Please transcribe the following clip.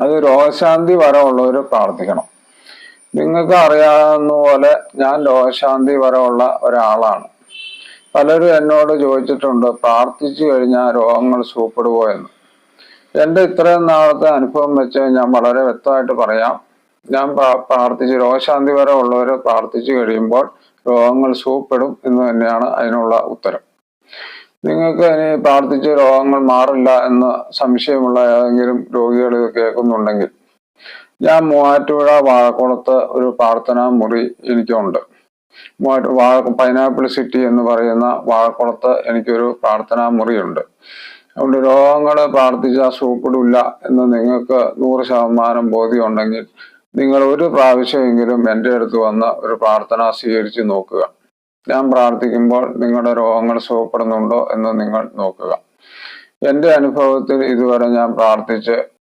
അത് രോഗശാന്തി വരമുള്ളവർ പ്രാർത്ഥിക്കണം. നിങ്ങൾക്ക് അറിയാവുന്ന പോലെ ഞാൻ രോഗശാന്തി വരമുള്ള ഒരാളാണ്. പലരും എന്നോട് ചോദിച്ചിട്ടുണ്ട് പ്രാർത്ഥിച്ചു കഴിഞ്ഞാൽ രോഗങ്ങൾ സൂപ്പെടുവോ എന്റെ ഇത്രയും നാളത്തെ അനുഭവം വെച്ച് ഞാൻ വളരെ വ്യക്തമായിട്ട് പറയാം. ഞാൻ പ്രാ- പ്രാർത്ഥിച്ച് രോഗശാന്തി വരെ ഉള്ളവർ പ്രാർത്ഥിച്ചു കഴിയുമ്പോൾ രോഗങ്ങൾ സൂപ്പെടും എന്ന് തന്നെയാണ് അതിനുള്ള ഉത്തരം. നിങ്ങൾക്ക് ഇനി പ്രാർത്ഥിച്ച് രോഗങ്ങൾ മാറില്ല എന്ന് സംശയമുള്ള ഏതെങ്കിലും ഇത് കേൾക്കുന്നുണ്ടെങ്കിൽ ഞാൻ മൂവാറ്റുപുഴ വാഴക്കുളത്ത് ഒരു പ്രാർത്ഥനാ മുറി എനിക്കുണ്ട്. മൂവാറ്റു വാഴ പൈനാപ്പിൾ സിറ്റി എന്ന് പറയുന്ന വാഴക്കുളത്ത് എനിക്കൊരു പ്രാർത്ഥനാ മുറിയുണ്ട്. അതുകൊണ്ട് രോഗങ്ങൾ പ്രാർത്ഥിച്ചാൽ സൂപ്പിടില്ല എന്ന് നിങ്ങൾക്ക് നൂറ് ശതമാനം ബോധ്യമുണ്ടെങ്കിൽ നിങ്ങൾ ഒരു പ്രാവശ്യമെങ്കിലും എന്റെ അടുത്ത് വന്ന് ഒരു പ്രാർത്ഥന സ്വീകരിച്ച് നോക്കുക. ഞാൻ പ്രാർത്ഥിക്കുമ്പോൾ നിങ്ങളുടെ രോഗങ്ങൾ സുഖപ്പെടുന്നുണ്ടോ എന്ന് നിങ്ങൾ നോക്കുക. എന്റെ അനുഭവത്തിൽ ഇതുവരെ ഞാൻ പ്രാർത്ഥിച്ച്